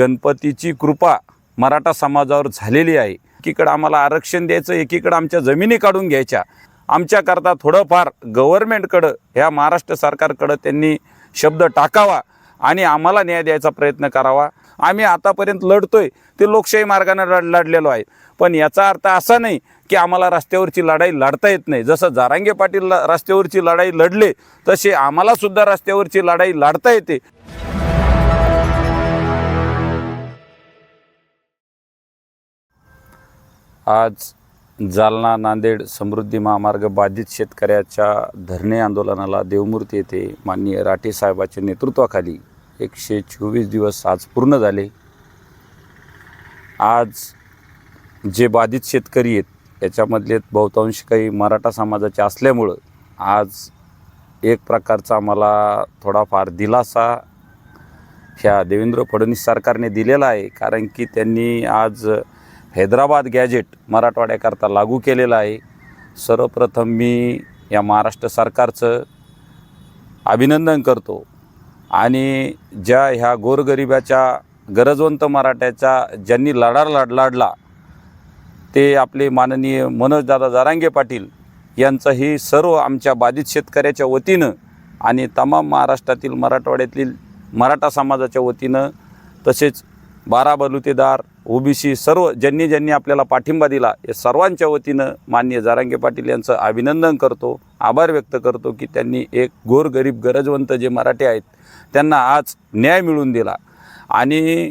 गणपतीची कृपा मराठा समाजावर झालेली आहे. एकीकडं आम्हाला आरक्षण द्यायचं एकीकडं आमच्या जमिनी काढून घ्यायच्या. आमच्याकरता थोडंफार गव्हर्मेंटकडं ह्या महाराष्ट्र सरकारकडं त्यांनी शब्द टाकावा आणि आम्हाला न्याय द्यायचा प्रयत्न करावा. आम्ही आतापर्यंत लढतोय ते लोकशाही मार्गाने लढ लढलेलो आहे. पण याचा अर्थ असा नाही की आम्हाला रस्त्यावरची लढाई लढता येत नाही. जसं जारांगे पाटील रस्त्यावरची लढाई लढले तसे आम्हाला सुद्धा रस्त्यावरची लढाई लढता येते. आज जालना नांदेड समृद्धी महामार्ग बाधित शेतकऱ्याच्या धरणे आंदोलनाला देवमूर्ती येथे माननीय राठे साहेबाच्या नेतृत्वाखाली एकशे चोवीस दिवस आज पूर्ण झाले. आज जे बाधित शेतकरी आहेत याच्यामधले बहुतांश काही मराठा समाजाचे असल्यामुळं आज एक प्रकारचा मला थोडाफार दिलासा ह्या देवेंद्र फडणवीस सरकारने दिलेला आहे. कारण की त्यांनी आज हैदराबाद गॅजेट मराठवाड्याकरता लागू केलेलं आहे. सर्वप्रथम मी या महाराष्ट्र सरकारचं अभिनंदन करतो. आणि ज्या ह्या गोरगरिबाच्या गरजवंत मराठ्याचा ज्यांनी लढा लढ लढला ते आपले माननीय मनोजदादा जारांगे पाटील यांचंही सर्व आमच्या बाधित शेतकऱ्याच्या वतीनं आणि तमाम महाराष्ट्रातील मराठवाड्यातील मराठा समाजाच्या वतीनं तसेच बारा बलुतेदार ओबीसी सर्व ज्यांनी ज्यांनी आपल्याला पाठिंबा दिला या सर्वांच्या वतीनं मान्य जारांगे पाटील यांचं अभिनंदन करतो आभार व्यक्त करतो की त्यांनी एक गोरगरीब गरजवंत जे मराठी आहेत त्यांना आज न्याय मिळवून दिला. आणि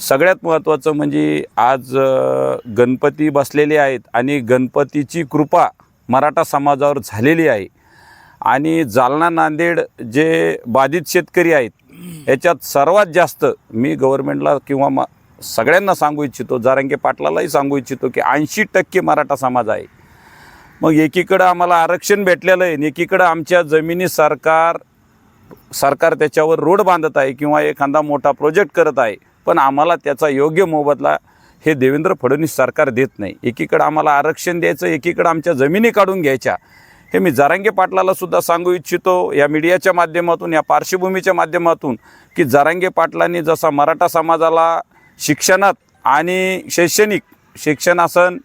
सगळ्यात महत्त्वाचं म्हणजे आज गणपती बसलेले आहेत आणि गणपतीची कृपा मराठा समाजावर झालेली आहे. आणि जालना नांदेड जे बाधित शेतकरी आहेत याच्यात सर्वात जास्त मी गव्हर्मेंटला किंवा मा सगळ्यांना सांगू इच्छितो जारंगे पाटलालाही सांगू इच्छितो की ऐंशी टक्के मराठा समाज आहे. मग एकीकडं आम्हाला आरक्षण भेटलेलं आहे आणि एकीकडं आमच्या जमिनी सरकार सरकार त्याच्यावर रोड बांधत आहे किंवा एखादा मोठा प्रोजेक्ट करत आहे पण आम्हाला त्याचा योग्य मोबदला हे देवेंद्र फडणवीस सरकार देत नाही. एकीकडं आम्हाला आरक्षण द्यायचं एकीकडं आमच्या जमिनी काढून घ्यायच्या. हे मी जारांगे पाटलाला सुद्धा सांगू इच्छितो या मीडियाच्या माध्यमातून या पार्श्वभूमीच्या माध्यमातून की जारांगे पाटलांनी जसा मराठा समाजाला शिक्षणात आणि शैक्षणिक शिक्षण असन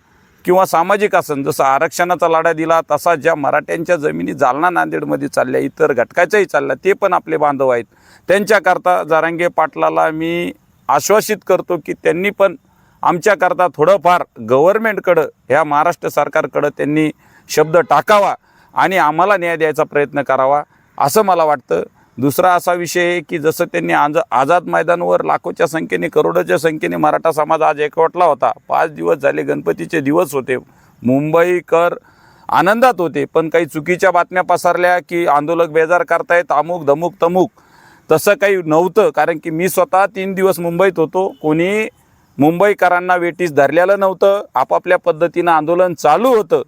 किंवा सामाजिक असन जसं आरक्षणाचा लढा दिला तसा ज्या मराठ्यांच्या जमिनी जालना नांदेडमध्ये चालल्या इतर घटकाच्याही चालल्या ते पण आपले बांधव आहेत. त्यांच्याकरता जारांगे पाटलाला मी आश्वासित करतो की त्यांनी पण आमच्याकरता थोडंफार गव्हर्मेंटकडं ह्या महाराष्ट्र सरकारकडं त्यांनी शब्द टाकावा आणि आम्हाला न्याय द्यायचा प्रयत्न करावा असं मला वाटतं. दुसरा असा विषय आहे की जसं त्यांनी आज आझाद मैदानावर लाखोच्या संख्येने करोडोच्या संख्येने मराठा समाज आज एकवटला होता. पाच दिवस झाले गणपतीचे दिवस होते. मुंबईकर आनंदात होते पण काही चुकीच्या बातम्या पसरल्या की आंदोलक बेजार करतायत अमुक धमुक तमुक. तसं काही नव्हतं कारण की मी स्वतः तीन दिवस मुंबईत होतो. कोणी मुंबईकरांना वेटीस धरलेलं नव्हतं. आपापल्या पद्धतीनं आंदोलन चालू होतं.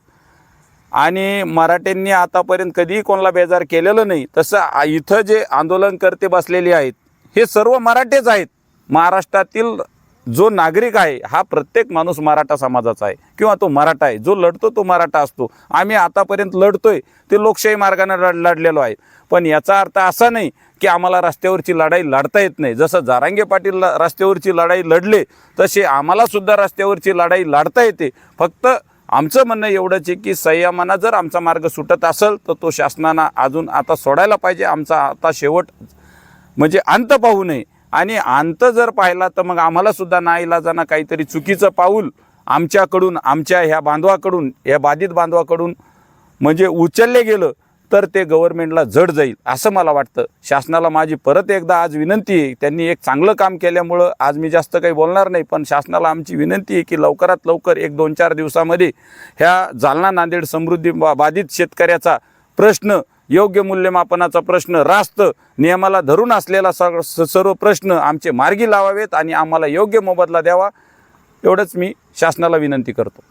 आणि मराठ्यांनी आतापर्यंत कधीही कोणाला बेजार केलेलं नाही. तसं इथं जे आंदोलनकर्ते बसलेले आहेत हे सर्व मराठेच आहेत. महाराष्ट्रातील जो नागरिक आहे हा प्रत्येक माणूस मराठा समाजाचा आहे. किंवा तो मराठा आहे जो लढतो तो मराठा असतो. आम्ही आतापर्यंत लढतोय ते लोकशाही मार्गाने लढ लढलेलो आहे. पण याचा अर्थ असा नाही की आम्हाला रस्त्यावरची लढाई लढता येत नाही. जसं जारांगे पाटील रस्त्यावरची लढाई लढले तसे आम्हालासुद्धा रस्त्यावरची लढाई लढता येते. फक्त आमचं म्हणणं एवढंच आहे की संयमानं जर आमचा मार्ग सुटत असेल तर तो शासनानं अजून आता सोडायला पाहिजे. आमचा आता शेवट म्हणजे अंत पाहू नये. आणि अंत जर पाहिला तर मग आम्हालासुद्धा ना इलाजाना काहीतरी चुकीचं पाऊल आमच्याकडून आमच्या ह्या बांधवाकडून या बाधित बांधवाकडून म्हणजे उचलले गेलं. तर ते गव्हर्मेंटला जड जाईल असं मला वाटतं. शासनाला माझी परत एकदा आज विनंती आहे त्यांनी एक चांगलं काम केल्यामुळं आज मी जास्त काही बोलणार नाही पण शासनाला आमची विनंती आहे की लवकरात लवकर एक दोन चार दिवसामध्ये ह्या जालना नांदेड समृद्धी बा- बाधित शेतकऱ्याचा प्रश्न योग्य मूल्यमापनाचा प्रश्न रास्त नियमाला धरून असलेला स- सर्व प्रश्न आमचे मार्गी लावावेत आणि आम्हाला योग्य मोबदला द्यावा एवढंच मी शासनाला विनंती करतो.